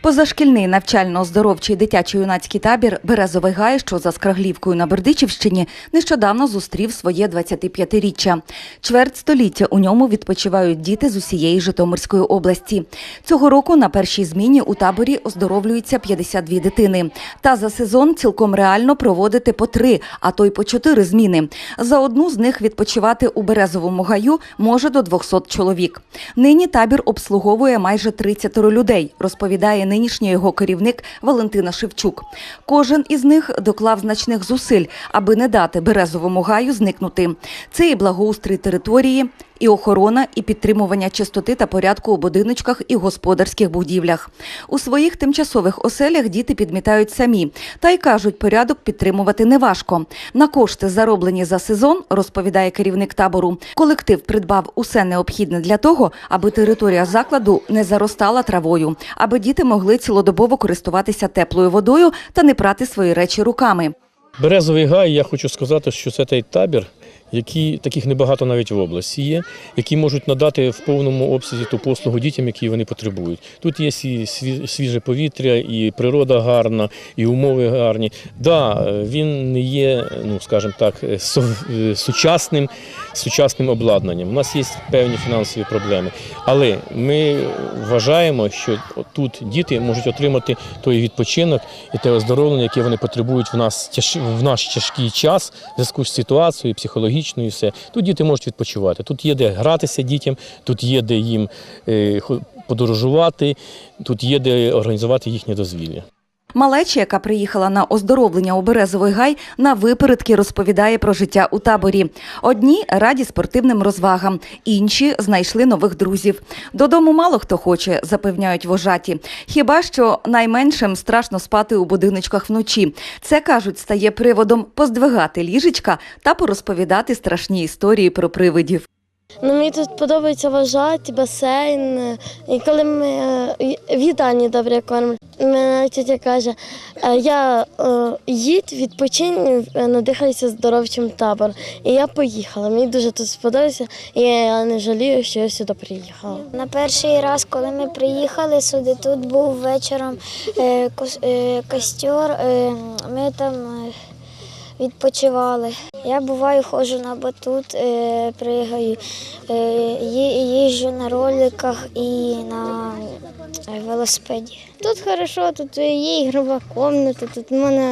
Позашкільний навчально-оздоровчий дитячо-юнацький табір Березовий гай, що за Скраглівкою на Бердичівщині, нещодавно зустрів своє 25-річчя. Чверть століття у ньому відпочивають діти з усієї Житомирської області. Цього року на першій зміні у таборі оздоровлюються 52 дитини. Та за сезон цілком реально проводити по три, а то й по чотири зміни. За одну з них відпочивати у Березовому гаю може до 200 чоловік. Нині табір обслуговує майже 30 людей, розповідає нинішній його керівник Валентина Шевчук. Кожен із них доклав значних зусиль, аби не дати Березовому гаю зникнути. Це і благоустрій території, і охорона, і підтримування чистоти та порядку у будиночках і господарських будівлях. У своїх тимчасових оселях діти підмітають самі та й кажуть, порядок підтримувати неважко. На кошти, зароблені за сезон, розповідає керівник табору, колектив придбав усе необхідне для того, аби територія закладу не заростала травою, аби діти могли цілодобово користуватися теплою водою та не прати свої речі руками. Березовий гай, я хочу сказати, що це той табір, які таких небагато навіть в області є, які можуть надати в повному обсязі ту послугу дітям, які вони потребують. Тут є і свіже повітря, і природа гарна, і умови гарні. Да, е, він не є, ну скажімо так, е, е, сучасним, сучасним обладнанням. У нас є певні фінансові проблеми, але ми вважаємо, що тут діти можуть отримати той відпочинок і те оздоровлення, яке вони потребують в нас в наш тяжкий час, в зв'язку з ситуацією, психологічною, і все. Тут діти можуть відпочивати. Тут є де гратися дітям, тут є де їм е, подорожувати, тут є де організувати їхнє дозвілля. Малеча, яка приїхала на оздоровлення у Березовий гай, на випередки розповідає про життя у таборі. Одні раді спортивним розвагам, інші знайшли нових друзів. Додому мало хто хоче, запевняють вожаті. Хіба що найменшим страшно спати у будиночках вночі. Це кажуть, стає приводом поздвигати ліжечка та порозповідати страшні історії про привидів. Ну, мені тут подобається вважати, басейн. І коли ми е, в їдальні добре кормять, мене тетя каже, «Е, я е, їдь, відпочинь, надихайся здоровчим табором. І я поїхала. Мені дуже тут сподобалося, і я не жалію, що я сюди приїхала. На перший раз, коли ми приїхали сюди, тут був вечором кос- костер, ми там відпочивали. Я буваю, ходжу на батут, е, пригаю, е, їжджу на роликах і на е, велосипеді. Тут хорошо, тут є ігрова кімната, тут в мене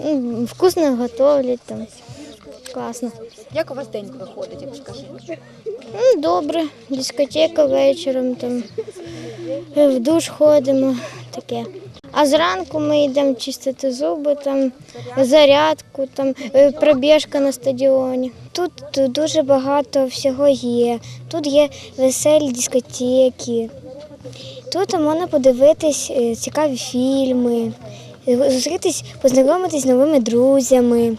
м, вкусно готовлять там. Класно. Як у вас день проходить, розкажіть? Ну, добре, дискотека вечором, там, е, в душ ходимо, таке. А зранку ми йдемо чистити зуби, там, зарядку, там, е, пробіжка на стадіоні. Тут дуже багато всього є. Тут є веселі дискотеки. Тут можна подивитись е, цікаві фільми, е, зустрітись, познайомитись з новими друзями.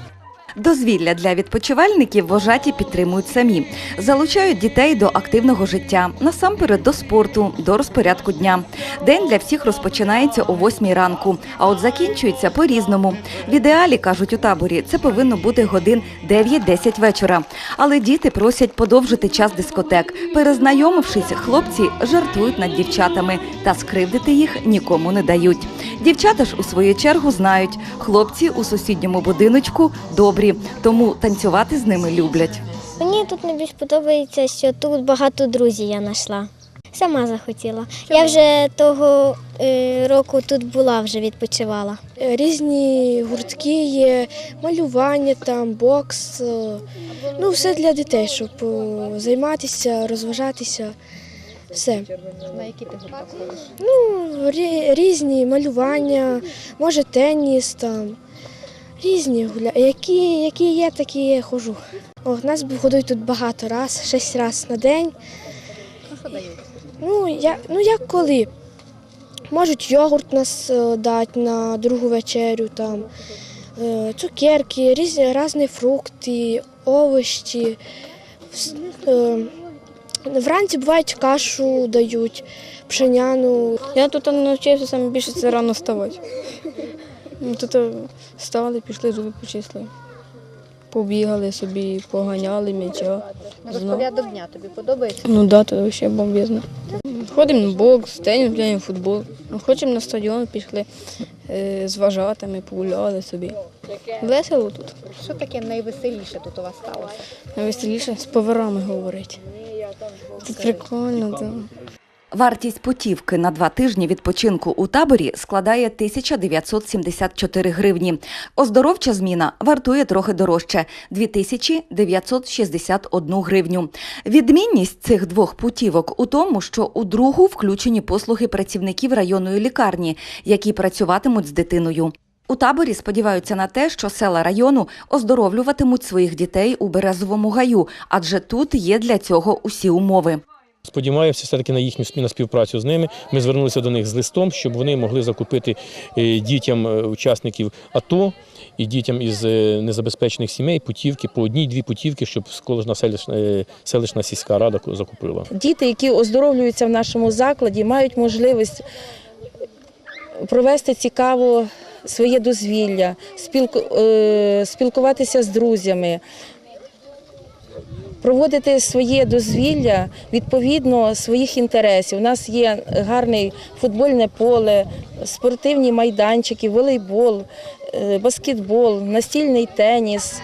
Дозвілля для відпочивальників вожаті підтримують самі, залучають дітей до активного життя, насамперед до спорту, до розпорядку дня. День для всіх розпочинається о 8 ранку, а от закінчується по-різному. В ідеалі кажуть у таборі, це повинно бути годин 9-10 вечора. Але діти просять подовжити час дискотек. Перезнайомившись, хлопці жартують над дівчатами та скривдити їх нікому не дають. Дівчата ж у свою чергу знають, хлопці у сусідньому будиночку добрі, тому танцювати з ними люблять. Мені тут найбільш подобається, що тут багато друзів я знайшла. Сама захотіла. Я вже того е, року тут була, вже відпочивала. Різні гуртки є, малювання, там, бокс. е, Ну, все для дітей, щоб е, займатися, розважатися. Все. На які ти ходиш? Ну, різні малювання, може теніс там. Різні гуля. Які, які є, такі я хожу. О, нас ходить тут багато раз, шість разів на день. Ну, я, ну як коли? Можуть йогурт нас е, дати на другу вечерю, там, е, цукерки, різні, різні фрукти, овочі. Е, Вранці бувають кашу дають, пшеняну. Я тут навчився саме більше це рано вставати. Ну, Тут встали, пішли, зуби почистили. Побігали собі, поганяли м'яча. Ну, Розпорядок дня тобі подобається? Ну да, це взагалі бомбезно. Ходимо на бокс, теніс, в футбол. Ну, Хочемо на стадіон, пішли е, з вважатими, погуляли собі. Весело тут. Що таке найвеселіше тут у вас сталося? Найвеселіше з поварами говорить. Це прикольно, так. Вартість путівки на два тижні відпочинку у таборі складає 1974 гривні. Оздоровча зміна вартує трохи дорожче 2961 гривню. Відмінність цих двох путівок у тому, що у другу включені послуги працівників районної лікарні, які працюватимуть з дитиною. У таборі сподіваються на те, що села району оздоровлюватимуть своїх дітей у березовому гаю, адже тут є для цього усі умови. Сподіваємося все-таки на їхню спільну співпрацю з ними. Ми звернулися до них з листом, щоб вони могли закупити е, дітям е, учасників АТО і дітям із е, незабезпечених сімей путівки по одній-дві путівки, щоб кожна селищна, селищна сільська рада закупила. Діти, які оздоровлюються в нашому закладі, мають можливість провести цікаво своє дозвілля, спілку- спілкуватися з друзями, проводити своє дозвілля відповідно своїх інтересів. У нас є гарне футбольне поле, спортивні майданчики, волейбол, е, баскетбол, настільний теніс.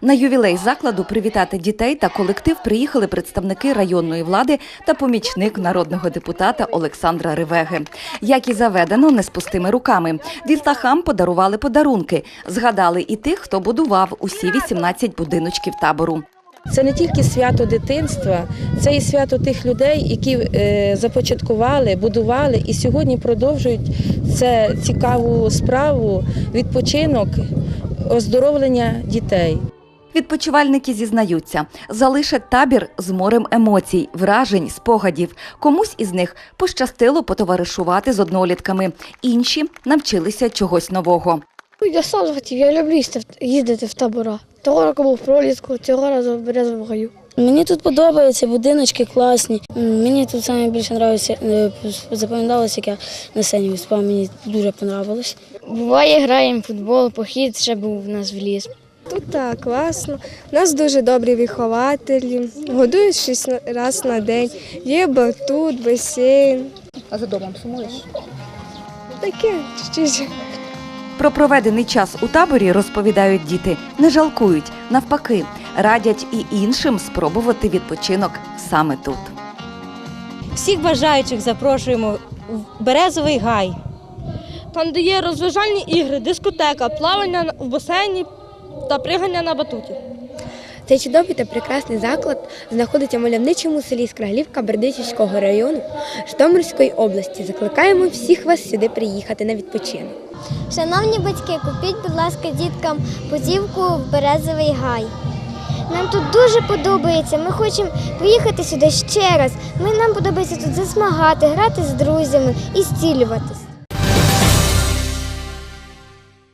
На ювілей закладу привітати дітей та колектив приїхали представники районної влади та помічник народного депутата Олександра Ривеги. Як і заведено, не з пустими руками. Дітлахам подарували подарунки. Згадали і тих, хто будував усі 18 будиночків табору. Це не тільки свято дитинства, це і свято тих людей, які е, започаткували, будували і сьогодні продовжують це цікаву справу, відпочинок, оздоровлення дітей. Відпочивальники зізнаються, залишать табір з морем емоцій, вражень, спогадів. Комусь із них пощастило потоваришувати з однолітками, інші навчилися чогось нового. Я сам захотів, я люблю в- їздити в табора. Того року був в проліску, цього разу в березовому гаю. Мені тут подобаються, будиночки класні. Мені тут найбільше подобається, запам'яталося, як я на сцені виступав, мені дуже подобалось. Буває, граємо в футбол, похід ще був у нас в ліс. Тут так класно. У нас дуже добрі вихователі, годують шість разів на день. Є батут, басейн. А за домом сумуєш? Таке чуть-чуть. Про проведений час у таборі розповідають діти, не жалкують, навпаки, радять і іншим спробувати відпочинок саме тут. Всіх бажаючих запрошуємо в Березовий гай. Там, де є розважальні ігри, дискотека, плавання в басейні та пригання на батуті. Цей чудовий та прекрасний заклад знаходиться в мальовничому селі Скраглівка Бердичівського району Житомирської області. Закликаємо всіх вас сюди приїхати на відпочинок. Шановні батьки, купіть, будь ласка, діткам путівку в Березовий гай. Нам тут дуже подобається. Ми хочемо поїхати сюди ще раз. Нам подобається тут засмагати, грати з друзями і зцілюватись.